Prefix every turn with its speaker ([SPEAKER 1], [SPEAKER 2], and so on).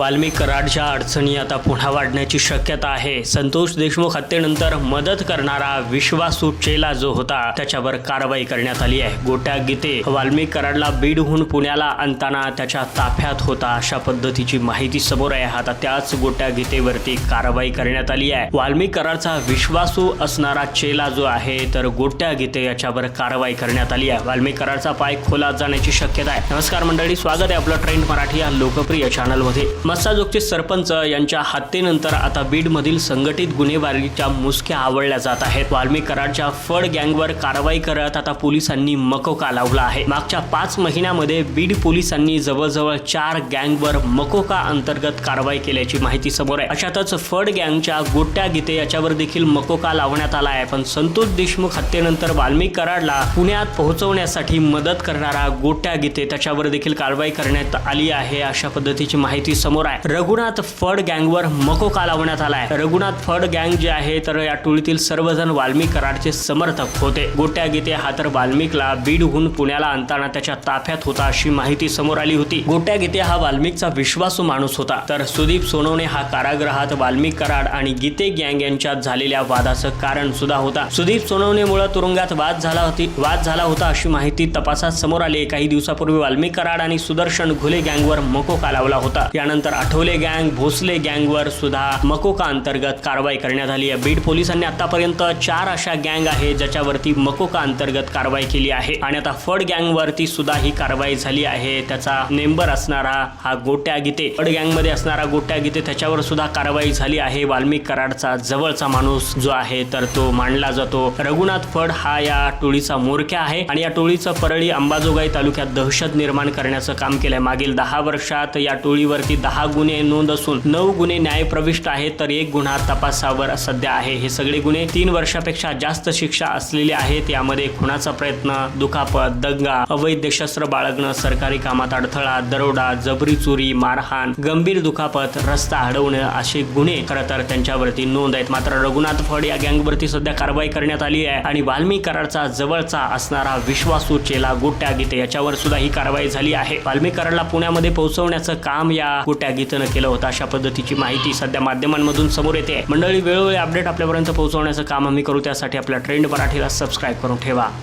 [SPEAKER 1] वाल्मिक कराडच्या अडचणी आता पुन्हा वाढण्याची शक्यता आहे. संतोष देशमुख हत्येनंतर मदत करणारा विश्वासू चेला जो होता त्याच्यावर कारवाई करण्यात आली आहे. गोट्या गीते वाल्मिक कराडला बीडहून पुण्याला आणताना त्याच्या ताफ्यात होता अशा पद्धतीची माहिती समोर आहे. आता त्याच गोट्या गीतेवरती कारवाई करण्यात आली आहे. वाल्मिक कराडचा विश्वासू असणारा चेला जो आहे तर गोट्या गीते याच्यावर कारवाई करण्यात आली आहे. वाल्मिक कराडचा पाय खोलात जाण्याची शक्यता आहे. नमस्कार मंडळी स्वागत आहे आपलं ट्रेंड मराठी या लोकप्रिय चॅनलमध्ये मस्साजोगचे सरपंच यांच्या हत्येनंतर आता बीडमधील संघटित गुन्हेगारीच्या मुसक्या आवळल्या जात आहेत. वाल्मिक कराडच्या फड गँगवर कारवाई करत आता पोलिसांनी मकोका लावला आहे. मागच्या पाच महिन्यामध्ये बीड पोलिसांनी जवळजवळ चार गँगवर मकोका अंतर्गत कारवाई केल्याची माहिती समोर आहे. अशातच फड गँगच्या गोट्या गीते याच्यावर देखील मकोका लावण्यात आला आहे. पण संतोष देशमुख हत्येनंतर वाल्मिक कराडला पुण्यात पोहोचवण्यासाठी मदत करणारा गोट्या गीते त्याच्यावर देखील कारवाई करण्यात आली आहे अशा पद्धतीची माहिती समोर आहे. रघुनाथ फड गँगवर मकोका लावण्यात आलाय? रघुनाथ फड गँग जे आहे तर या टोळीतील सर्वजण वाल्मिक कराडचे समर्थक होते. गोट्या गीते हा तर वाल्मिकला बीडहून पुण्याला आणताना त्याच्या ताफ्यात होता अशी माहिती समोर आली होती. गोट्या गीते हा वाल्मिकचा विश्वासू माणूस होता. तर सुदीप सोनवणे हा कारागृहात वाल्मिक कराड आणि गीते गँग यांच्यात झालेल्या वादाचं कारण सुद्धा होता. सुदीप सोनवणेमुळे तुरुंगात वाद झाला होती वाद झाला होता अशी माहिती तपासात समोर आली. काही दिवसापूर्वी वाल्मिक कराड आणि सुदर्शन घुले गँगवर मकोका लावला होता? यानंतर आठवले गँग भोसले गँगवर सुद्धा मकोका अंतर्गत कारवाई करण्यात आली आहे. बीड पोलिसांनी आतापर्यंत चार अशा गँग आहे ज्याच्यावरती मकोका अंतर्गत कारवाई केली आहे आणि आता फड गँगवरती सुद्धा ही कारवाई झाली आहे. त्याचा नेंबर असणारा हा गोट्या गीते फड गँगमध्ये असणारा गोट्या गीते त्याच्यावर सुद्धा कारवाई झाली आहे. वाल्मिक कराडचा जवळचा माणूस जो आहे तर तो मानला जातो. रघुनाथ फड हा या टोळीचा मोरक्या आहे आणि या टोळीचं परळी अंबाजोगाई तालुक्यात दहशत निर्माण करण्याचं काम केलंय. मागील दहा वर्षात या टोळीवरती दहा गुन्हे नोंद असून नऊ गुन्हे न्यायप्रविष्ट आहेत तर एक गुन्हा तपासावर सध्या आहे. हे सगळे गुन्हे तीन वर्षापेक्षा जास्त शिक्षा असलेले आहेत. यामध्ये खुनाचा प्रयत्न दुखापत दंगा अवैध शस्त्र बाळगणं सरकारी कामात अडथळा दरोडा जबरी चोरी मारहाण गंभीर दुखापत रस्ता अडवणं असे गुन्हे खरं तर त्यांच्यावरती नोंद आहेत. मात्र रघुनाथ फड या गँगवरती सध्या कारवाई करण्यात आली आहे आणि वाल्मी कराडचा जवळचा असणारा विश्वासू चेला गोट्या गीते याच्यावर सुद्धा ही कारवाई झाली आहे. वाल्मी कराडला पुण्यामध्ये पोहोचवण्याचं काम या गोट्या गीतेनं केलं होतं. अशा पद्धतीची माहिती सध्या माध्यमांमधून समोर येते. आहे. मंडळी वेळोवेळी अपडेट आपल्यापर्यंत पोहोचवण्याचं काम आम्ही करू. त्यासाठी आपल्या ट्रेंड मराठीला सबस्क्राईब करून ठेवा.